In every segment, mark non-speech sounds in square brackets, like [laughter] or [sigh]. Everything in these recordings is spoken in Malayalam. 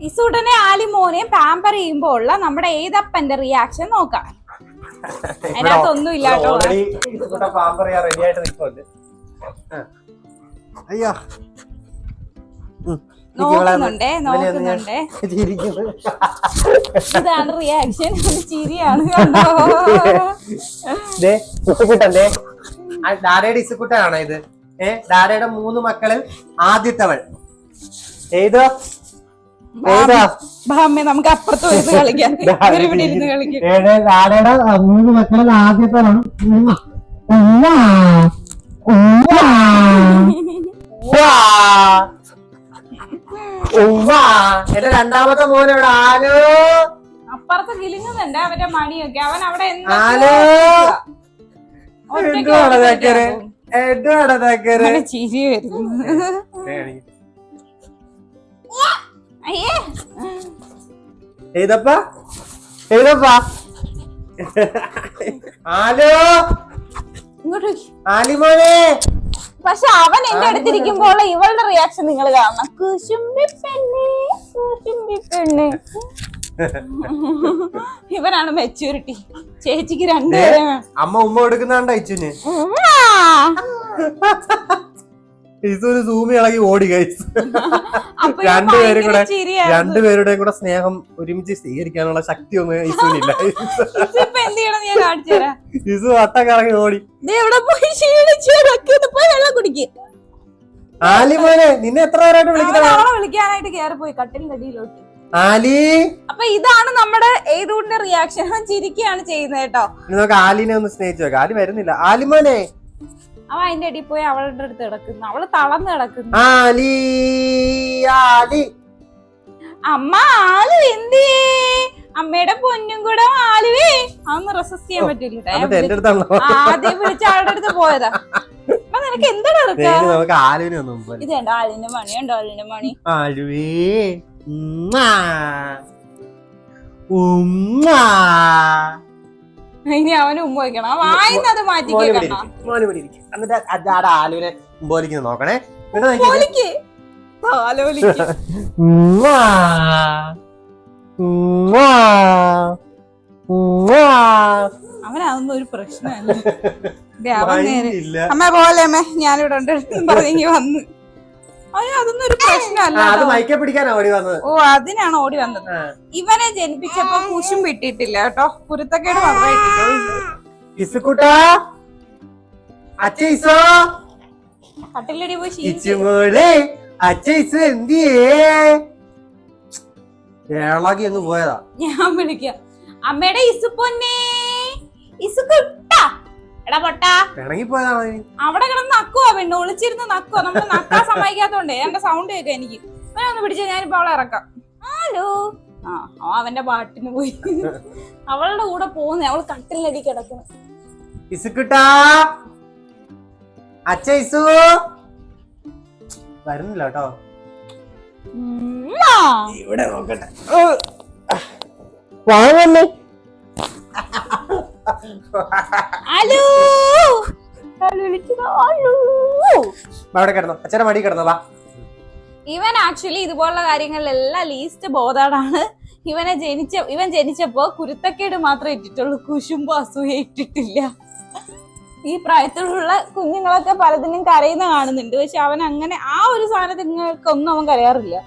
ഇസൂട്ടനെ ആലിമോനെയും പാമ്പർ ചെയ്യുമ്പോ ഉള്ള നമ്മുടെ ഏതപ്പന്റെ റിയാക്ഷൻ നോക്കാം. അതിനകത്തൊന്നും ഇല്ല അയ്യോ. നോക്കുന്നുണ്ടേ നോക്കുന്നുണ്ടേ. ഇതാണ് റിയാക്ഷൻ ചിരിയാണ് കണ്ടോ? ദേ, ഇസുക്കുട്ടൻ ദേ. ആ ഡാഡയുടെ ഇസുക്കുട്ടനാണോ ഇത്? ഏ ഡാഡയുടെ മൂന്ന് മക്കളിൽ ആദ്യത്തവൾ. ഏതോ? ബാമ്മേ നമുക്ക് അപ്പുറത്ത് പോയിരുന്ന് കളിക്കാം. [laughs] ഇരുന്ന് മൂന്ന് മക്കളിൽ. എന്റെ രണ്ടാമത്തെ മോനോട് ആലോ. അപ്പുറത്ത് കിലുങ്ങുന്നുണ്ട് അവന്റെ മണിയൊക്കെ. അവൻ അവിടെ ആലോ. എന്തുവാണ് തക്കര് തക്കര് ചിരി വരുന്നു. ഏതപ്പാ? ഏതപ്പാ? ആലോ ഇങ്ങോട്ട് ആലിമോനെ? പക്ഷെ അവൻ എന്റെ അടുത്തിരിക്കുമ്പോൾ ഇവളുടെ റിയാക്ഷൻ നിങ്ങൾ കാണണം. കുശുമ്പി പെണ്ണേ കുശുമ്പി പെണ്ണേ. ഇവനാണ് മെച്യൂരിറ്റി ചേച്ചിക്ക് രണ്ടുപേരെ അമ്മ ഉമ്മ കൊടുക്കുന്നാണ്ട് അയച്ചുന് [laughs] ഇതൊരു സൂമി ഇളകി ഓടി കഴിച്ചു രണ്ടുപേരും കൂടെ. രണ്ടുപേരുടെയും കൂടെ സ്നേഹം ഒരുമിച്ച് സ്വീകരിക്കാനുള്ള ശക്തി ഒന്നും ഇസുവിനില്ല ഇസു വട്ടം കറങ്ങി ഓടി. കുടിക്ക്. ആലിമോനെ നിന്നെ എത്ര നേരമായിട്ട് വിളിക്കാനായിട്ട് കയറി പോയി കട്ടിലിന്റെ അടിയിലോട്ട്. ആലി? അപ്പൊ ഇതാണ് നമ്മുടെ ഏതുകൊണ്ടിന്റെ റിയാക്ഷൻ ചിരിക്കുകയാണ് ചെയ്യുന്നത് കേട്ടോ. നമുക്ക് ആലിനെ ഒന്ന് സ്നേഹിച്ചു നോക്കാം. ആലി വരുന്നില്ല. ആലിമോനെ അവൻ അതിന്റെ അടിയിൽ പോയി അവളുടെ അടുത്ത് കിടക്കുന്നു. അവൾ തളർന്ന് കിടക്കുന്നു. ആലി ആലി. അമ്മ ആൾ എന്തിയേ? അമ്മയുടെ പൊന്നും കൂടെ ആലുവേ. അതൊന്നും റെസിസ്റ്റ് ചെയ്യാൻ പറ്റില്ല ആദ്യം വിളിച്ച ആളുടെ അടുത്ത് പോയതാ. അപ്പൊ നിനക്ക് എന്താണ് ദേ, നമുക്ക് ആലുവിനെ ഒന്നും പോലെ ഇത് കണ്ടോ ആലിന്റെ മണി ഉണ്ടോ ആലിന്റെ മണി? ആലുവേ ഉമ്മാ. ഇനി അവന് ഉമ്മ വയ്ക്കണം. ആ വായിന്ന് അത് മാറ്റി മോനെ ഇവിടെ ഇരിക്ക്. എന്നിട്ട് ആലുവിനെ ഉമ്പോലിക്ക് നോക്കണേ. എന്നിട്ട്. അവനതൊന്നും ഒരു പ്രശ്നമല്ല. അമ്മ പോലെ അമ്മേ? ഞാനിവിടെ ഉണ്ട്. പറഞ്ഞു വന്ന്. അതൊന്നും ഒരു പ്രശ്നമല്ല അത് കേട്ടോ. മൈക്കെ പിടിക്കാനാ ഓടി വന്നത്. ഓ അതിനാണ് ഓടി വന്നത്. ഇവനെ ജനിപ്പിച്ചപ്പോ കുശും വിട്ടിട്ടില്ല കേട്ടോ. കുരുത്തക്കേട് കട്ടിലടി പോയി ഞാൻ വിളിക്കാം. അമ്മയുടെ ഇസുപ്പൊന്നേ ഇസുക്കുട്ട എടാ പൊട്ടാ? അവിടെ കിടന്ന് നക്കുവാ പിന്നെ ഒളിച്ചിരുന്ന് നക്കുവാ. നമ്മൾ നക്കാൻ സമ്മതിക്കാത്തോണ്ടേ. എന്റെ സൗണ്ട് കേൾക്കാം എനിക്ക്. അവനെ ഒന്ന് പിടിച്ച ഞാനിപ്പോ അവളെ ഇറക്കാം. ഹലോ. ആ അവന്റെ പാട്ടിന് പോയി. അവളുടെ കൂടെ പോകുന്നേ. അവൾ കട്ടിലടി കിടക്കണം ഇസുക്കുട്ടാ. അച്ഛ ഇസു. വരുന്നില്ല കേട്ടോ. ഇവിടെ നോക്കട്ടെ. വാങ്ങല്ലേ [laughs] ഹലോ. അവിടെ കിടന്നോ. അച്ഛനെ മടി കിടന്നോ ഇവൻ ആക്ച്വലി ഇതുപോലുള്ള കാര്യങ്ങളിലെല്ലാം ലീസ്റ്റ് ബോധാടാണ് ഇവനെ ജനിച്ച ഇവൻ ജനിച്ചപ്പോ കുരുത്തക്കേട് മാത്രമേ ഇട്ടിട്ടുള്ളൂ. കുശുമ്പോ അസൂയ ഇട്ടിട്ടില്ല. ഈ പ്രായത്തിലുള്ള കുഞ്ഞുങ്ങളൊക്കെ പലതിനും കരയുന്ന കാണുന്നുണ്ട്. പക്ഷെ അവൻ അങ്ങനെ ആ ഒരു സാധനത്തിനൊന്നും അവൻ കരയാറില്ല.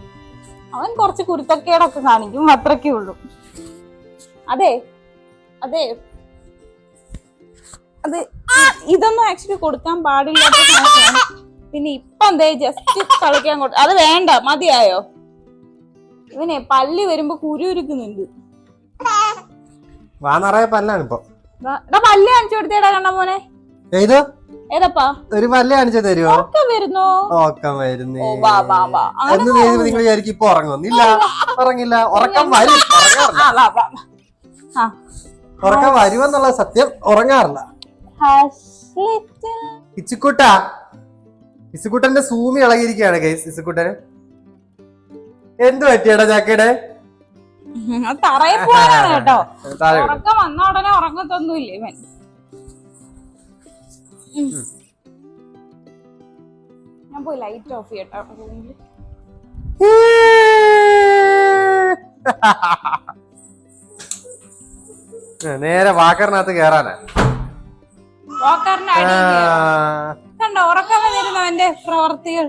അവൻ കുറച്ച് കുരുത്തക്കേടൊക്കെ കാണിക്കും അത്രക്കേ ഉള്ളൂ. അതെ അതെ. അത് ഇതൊന്നും ആക്ച്വലി കൊടുക്കാൻ പാടില്ലാത്ത പിന്നെ ഇപ്പൊ എന്തേ ജസ്റ്റ് കളിക്കാൻ കൊടു അത് വേണ്ട മതിയായോ? ഇവനെ പല്ലി വരുമ്പോ കുരുരുക്കുന്നുണ്ട് വാ നിറയെ പല്ലാണ് ഇപ്പൊ. ദാ- എടാ പല്ല് കാണിച്ചു കൊടുത്തേടാ കണ്ണ മോനെ. ഏതോ? ഏതപ്പാ? ഒരു പല്ല് കാണിച്ചു തരുമോ ഒക്കെ വരുന്നോ? ഓക്കം വരുന്നേ. ഓ വാ വാ വാ. അങ്ങനെ എന്ന് നീ നിങ്ങൾ വിചാരിക്കും ഇപ്പൊ ഉറങ്ങുന്നില്ല ഉറങ്ങില്ല. ഉറക്കം വരും. ഉറങ്ങാറില്ല. ഉറക്കം വരുമെന്നുള്ള സത്യം ഉറങ്ങാറില്ല. ഇച്ചുക്കുട്ട. ഇസുക്കുട്ടന്റെ സൂമി ഇളകിയിരിക്കുകയാണ് ഗൈസ് ഇസുക്കുട്ടന് എന്ത് പറ്റിയടാ ചാക്കയുടെ തറയിൽ പോകാനാണ് [laughs] കേട്ടോ. ഉറക്കം വന്ന ഉടനെ ഉറങ്ങത്തൊന്നുമില്ല ഇവൻ. ഞാൻ പോയി ലൈറ്റ് ഓഫ് ചെയ്യട്ടോ. നേരെ വാക്കറിനകത്ത് കേറാനാ. വാക്കറിന്റെ അടി ആ, കണ്ടോ ഉറക്കം വന്നിരുന്നവന്റെ പ്രവർത്തികൾ.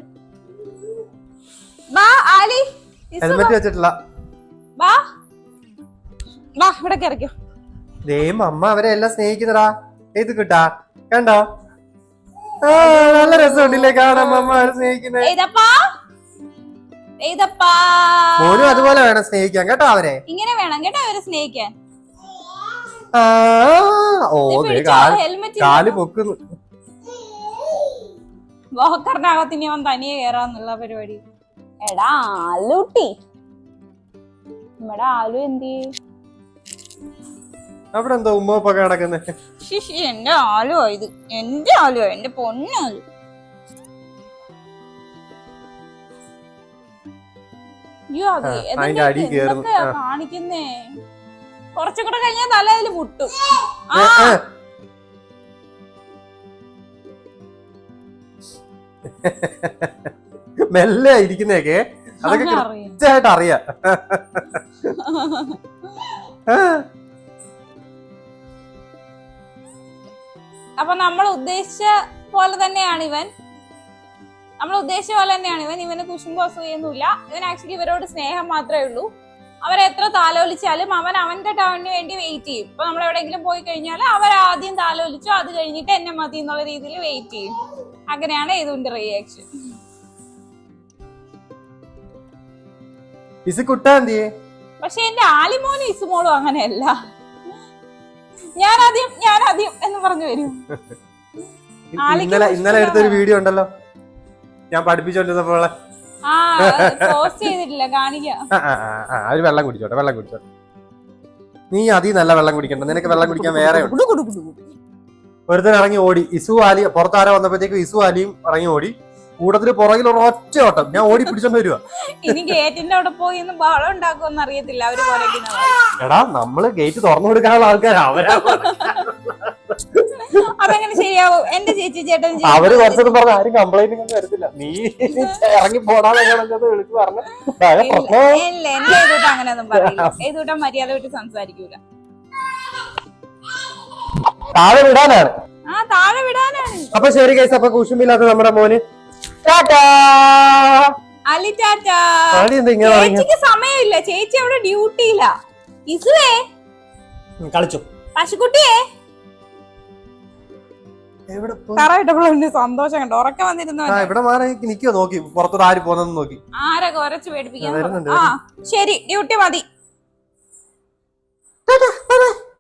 വാ ആലി ഇസു ഹെൽമെറ്റ് വെച്ചിട്ടില്ല. വാ. ബാ ഇവിടെ കയറിക്കോ ദേ അമ്മ അവരെ എല്ലാം സ്നേഹിക്കുന്നടാ ഏത് കിട്ടാ. കണ്ടോ? ആ നല്ല രസമുണ്ടല്ലേ കാണാം അമ്മ അവരെ സ്നേഹിക്കുന്നത്. എഴുതപ്പാ. എഴുതപ്പാ. മോനും അതുപോലെ വേണം സ്നേഹിക്കാൻ. കേട്ടോ അവരെ? ഇങ്ങനെ വേണം കേട്ടോ അവരെ സ്നേഹിക്കാൻ. ഓ കാൽ പൊക്കുന്നു. വാക്കറിനകത്ത് ഇനി അവൻ തനിയെ കയറാന്നുള്ള പരിപാടി. എടാ ആലൂട്ടി നമ്മടെ ആലു എന്തി അവിടെ എന്തോ ഉമ്മപ്പൊക്കെ കിടക്കുന്നത് ശിശി എന്റെ ആലുവാ ഇത്. എന്റെ ആലുവാ എന്റെ പൊന്നാലു അയ്യോ അത്. കാണിക്കുന്നേ? കുറച്ചും കൂടെ കഴിഞ്ഞാൽ തല അതിൽ മുട്ടും മെല്ലെ ഇരിക്കുന്നേക്കെ അതൊക്കെ. കൃത്യമായിട്ട് അറിയാം. അപ്പൊ നമ്മൾ ഉദ്ദേശിച്ച പോലെ തന്നെയാണ് ഇവൻ. നമ്മൾ ഉദ്ദേശിച്ച പോലെ തന്നെയാണ് ഇവൻ. ഇവന് കുശുമ്പോ അസൂയൊന്നുമില്ല. ഇവൻ ആക്ച്വലി ഇവരോട് സ്നേഹം മാത്രമേ ഉള്ളൂ. അവരെ എത്ര താലോലിച്ചാലും അവൻ അവന്റെ ടേണിന് വേണ്ടി വെയിറ്റ് ചെയ്യും. ഇപ്പൊ നമ്മൾ എവിടെയെങ്കിലും പോയി കഴിഞ്ഞാൽ അവർ ആദ്യം താലോലിച്ചു അത് കഴിഞ്ഞിട്ട് എന്നെ മതി എന്നുള്ള രീതിയിൽ വെയിറ്റ് ചെയ്യും. അങ്ങനെയാണ് ഏതുവിന്റെ റിയാക്ഷൻ പക്ഷെ എന്റെ ആലിമോനും ഇസുമോളും അങ്ങനെയല്ല. ഞാൻ ആദ്യം ഞാൻ ആദ്യം എന്ന് പറഞ്ഞു വരും. ഇന്നലെ ഇന്നലെ എടുത്തൊരു വീഡിയോ ഉണ്ടല്ലോ. ഞാൻ പഠിപ്പിച്ചോണ്ടിരുന്നപ്പോൾ അവർ വെള്ളം കുടിച്ചോട്ടെ വെള്ളം കുടിച്ചോട്ടെ. നീ അതി നല്ല വെള്ളം കുടിക്കണ്ട നിനക്ക് വെള്ളം കുടിക്കാൻ വേറെ. ഒരുത്തൻ ഇറങ്ങി ഓടി ഇസു ആലി പുറത്താരെ വന്നപ്പോഴത്തേക്ക് ഇസു ആലിയും ഇറങ്ങി ഓടി. കൂട്ടത്തിൽ പുറകിൽ ഒരു ഒറ്റ ഓട്ടം ഞാൻ ഓടി പിടിച്ചോണ്ട് വരുവാ. ഇനി ഗേറ്റിന്റെ അവിടെ പോയി ബഹളം ഉണ്ടാക്കുമെന്ന് അറിയത്തില്ല അവർ എടാ നമ്മൾ ഗേറ്റ് തുറന്നു കൊടുക്കാനുള്ള ആൾക്കാരാ അവരാ അതെങ്ങനെ ശരിയാവും? എന്റെ ചേച്ചി ചേട്ടൻ അവർ കുറച്ചൊന്നും പറഞ്ഞ ആരും കംപ്ലൈന്റ് ഒന്നും വരത്തില്ല നീ ഇറങ്ങി പോടാന്നൊക്കെ വിളിച്ചു പറഞ്ഞു. ഇല്ല, എന്റെ ഏതൂട്ടം അങ്ങനെയൊന്നും പറയില്ല. ഏതൂട്ടം മര്യാദ വിട്ട് സംസാരിക്കൂല. താഴെ വിടാനാണ്. ആ താഴെ വിടാനാണ്. അപ്പൊ ശരി കേസ് അപ്പൊ കുശുമില്ലാത്ത നമ്മുടെ മോന്. അലി ടാറ്റാ? ചേച്ചിക്ക് സമയമില്ല. ചേച്ചി അവിടെ ഡ്യൂട്ടിയില്ല ഇസുവേ. കളിച്ചു. പശുക്കുട്ടിയെ. കറയിട്ടപ്പോഴും സന്തോഷം കണ്ടോ. ഉറക്കം വന്നിരുന്നു ആ ഇവിടെ മാറി നിക്കോ? നോക്കി? പുറത്തോട്ട് ആര് പോന്നെന്ന് നോക്കി. ആരെ കുറച്ച് പേടിപ്പിക്കാൻ ശരി ഡ്യൂട്ടി മതി.